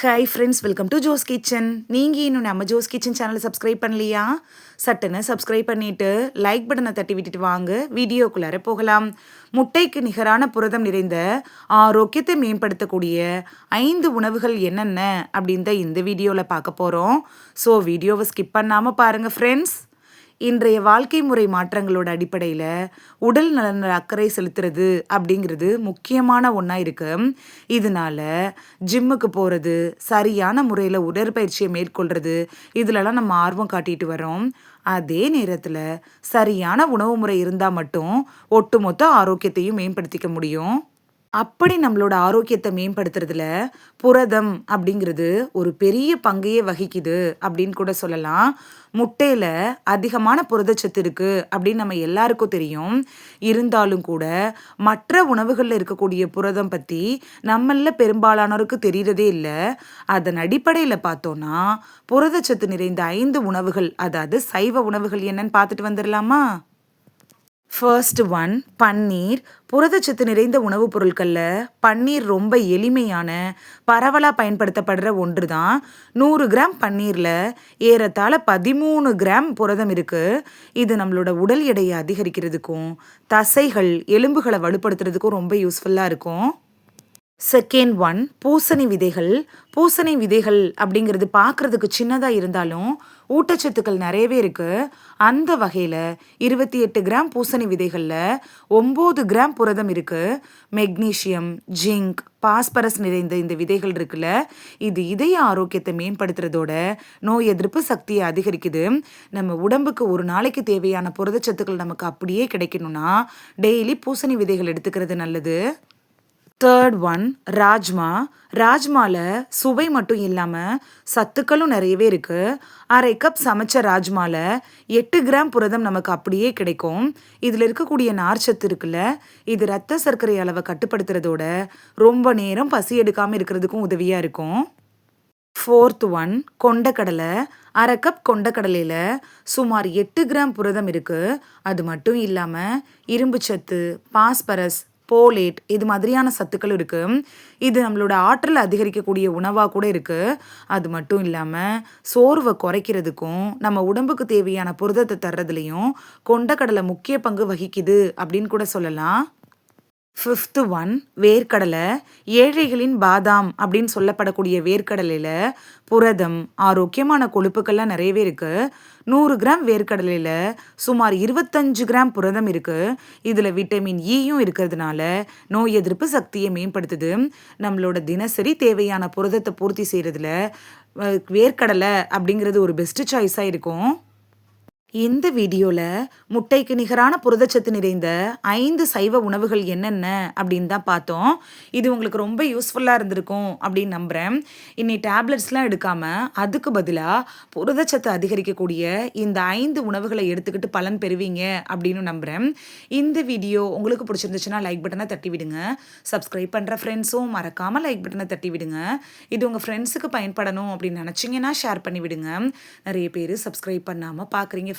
Hi friends welcome to Jo's kitchen நீங்கள் இன்னும் நம்ம ஜோஸ் கிச்சன் சேனலை சப்ஸ்கிரைப் பண்ணலையா? சட்டுன்னு சப்ஸ்கிரைப் பண்ணிவிட்டு லைக் பட்டனை தட்டி விட்டுட்டு வாங்க. வீடியோக்குள்ளார போகலாம். முட்டைக்கு நிகரான புரதம் நிறைந்த ஆரோக்கியத்தை மேம்படுத்தக்கூடிய ஐந்து உணவுகள் என்னென்ன? அப்படின்னு இந்த வீடியோவில் பார்க்க போகிறோம் ஸோ வீடியோவை ஸ்கிப் பண்ணாமல் பாருங்கள் ஃப்ரெண்ட்ஸ் இன்றைய வாழ்க்கை முறை மாற்றங்களோட அடிப்படையில் உடல் நலனில் அக்கறை செலுத்துறது அப்படிங்கிறது முக்கியமான ஒன்றா இருக்கு. இதனால ஜிம்முக்கு போகிறது சரியான முறையில் உடற்பயிற்சியை மேற்கொள்கிறது இதிலலாம் நம்ம ஆர்வம் காட்டிட்டு வரோம் அதே நேரத்தில் சரியான உணவு முறை இருந்தால் மட்டும் ஒட்டுமொத்த ஆரோக்கியத்தையும் மேம்படுத்திக்க முடியும். அப்படி நம்மளோட ஆரோக்கியத்தை மேம்படுத்துறதுல புரதம் அப்படிங்கிறது ஒரு பெரிய பங்கையே வகிக்குது அப்படின்னு கூட சொல்லலாம். முட்டையில் அதிகமான புரதச்சத்து இருக்குது அப்படின்னு நம்ம எல்லாருக்கும் தெரியும். இருந்தாலும் கூட மற்ற உணவுகளில் இருக்கக்கூடிய புரதம் பற்றி நம்மள பெரும்பாலானோருக்கு தெரியறதே இல்லை. அதன் அடிப்படையில் பார்த்தோன்னா புரதச்சத்து நிறைந்த ஐந்து உணவுகள் அதாவது சைவ உணவுகள் என்னன்னு பார்த்துட்டு வந்துடலாமா ஃபர்ஸ்ட் ஒன் பன்னீர். புரதச்சத்து நிறைந்த உணவுப் பொருட்களில் பன்னீர் ரொம்ப எளிமையான பரவலாக பயன்படுத்தப்படுற ஒன்று தான் நூறு கிராம் பன்னீரில் ஏறத்தாழ பதிமூணு கிராம் புரதம் இருக்குது இது நம்மளோட உடல் எடையை அதிகரிக்கிறதுக்கும் தசைகள் எலும்புகளை வலுப்படுத்துறதுக்கும் ரொம்ப யூஸ்ஃபுல்லாக இருக்கும். செகண்ட் ஒன் பூசணி விதைகள். பூசணி விதைகள் அப்படிங்கிறது பார்க்குறதுக்கு சின்னதாக இருந்தாலும் ஊட்டச்சத்துக்கள் நிறையவே இருக்குது அந்த வகையில் இருபத்தி எட்டு கிராம் பூசணி விதைகளில் ஒம்பது கிராம் புரதம் இருக்குது மெக்னீஷியம் ஜிங்க் பாஸ்பரஸ் நிறைந்த இந்த விதைகள் இருக்குல்ல இது இதய ஆரோக்கியத்தை மேம்படுத்துறதோட நோய் எதிர்ப்பு சக்தியை அதிகரிக்குது. நம்ம உடம்புக்கு ஒரு நாளைக்கு தேவையான புரதச்சத்துக்கள் நமக்கு அப்படியே கிடைக்கணும்னா டெய்லி பூசணி விதைகள் எடுத்துக்கிறது நல்லது. தேர்ட் ஒன் ராஜ்மா ராஜ்மாவில் சுவை மட்டும் இல்லாமல் சத்துக்களும் நிறையவே இருக்குது அரை கப் சமைச்ச ராஜ்மாவில் எட்டு கிராம் புரதம் நமக்கு அப்படியே கிடைக்கும். இதில் இருக்கக்கூடிய நார்ச்சத்து இருக்குல்ல இது ரத்த சர்க்கரை அளவை கட்டுப்படுத்துறதோட ரொம்ப நேரம் பசி எடுக்காமல் இருக்கிறதுக்கும் உதவியாக இருக்கும். ஃபோர்த் ஒன் கொண்டக்கடலை. அரை கப் கொண்டக்கடலையில் சுமார் எட்டு கிராம் புரதம் இருக்குது அது மட்டும் இல்லாமல் இரும்பு சத்து பாஸ்பரஸ் போலேட் இது மாதிரியான சத்துக்கள் இருக்குது இது நம்மளோட ஆற்றல் அதிகரிக்கக்கூடிய உணவாக கூட இருக்குது அது மட்டும் இல்லாமல் சோர்வை குறைக்கிறதுக்கும் நம்ம உடம்புக்கு தேவையான புரதத்தை தர்றதுலையும் கொண்டக்கடலை முக்கிய பங்கு வகிக்குது அப்படின்னு கூட சொல்லலாம். ஃபிஃப்த்து ஒன் வேர்க்கடலை. ஏழைகளின் பாதாம் அப்படின்னு சொல்லப்படக்கூடிய வேர்க்கடலையில் புரதம் ஆரோக்கியமான கொழுப்புக்கள்லாம் நிறையவே இருக்குது நூறு கிராம் வேர்க்கடலையில் சுமார் இருபத்தஞ்சு கிராம் புரதம் இருக்குது இதில் விட்டமின் ஈயும் e இருக்கிறதுனால நோய் எதிர்ப்பு சக்தியை மேம்படுத்துது. நம்மளோட தினசரி தேவையான புரதத்தை பூர்த்தி செய்கிறதுல வேர்க்கடலை அப்படிங்கிறது ஒரு பெஸ்ட்டு சாய்ஸாக இருக்கும். இந்த வீடியோவில் முட்டைக்கு நிகரான புரதச்சத்து நிறைந்த ஐந்து சைவ உணவுகள் என்னென்ன அப்படின்னு தான் பார்த்தோம். இது உங்களுக்கு ரொம்ப யூஸ்ஃபுல்லாக இருந்திருக்கும் அப்படின்னு நம்புகிறேன் இனி டேப்லெட்ஸ்லாம் எடுக்காமல் அதுக்கு பதிலாக புரதச்சத்து அதிகரிக்கக்கூடிய இந்த ஐந்து உணவுகளை எடுத்துக்கிட்டு பலன் பெறுவீங்க அப்படின்னு நம்புகிறேன் இந்த வீடியோ உங்களுக்கு பிடிச்சிருந்துச்சுன்னா லைக் பட்டனை தட்டி விடுங்க சப்ஸ்கிரைப் பண்ணுற ஃப்ரெண்ட்ஸும் மறக்காமல் லைக் பட்டனை தட்டி விடுங்க இது உங்கள் ஃப்ரெண்ட்ஸுக்கு பயன்படணும் அப்படின்னு நினச்சிங்கன்னா ஷேர் பண்ணி விடுங்க நிறைய பேர் சப்ஸ்கிரைப் பண்ணாமல் பார்க்குறீங்க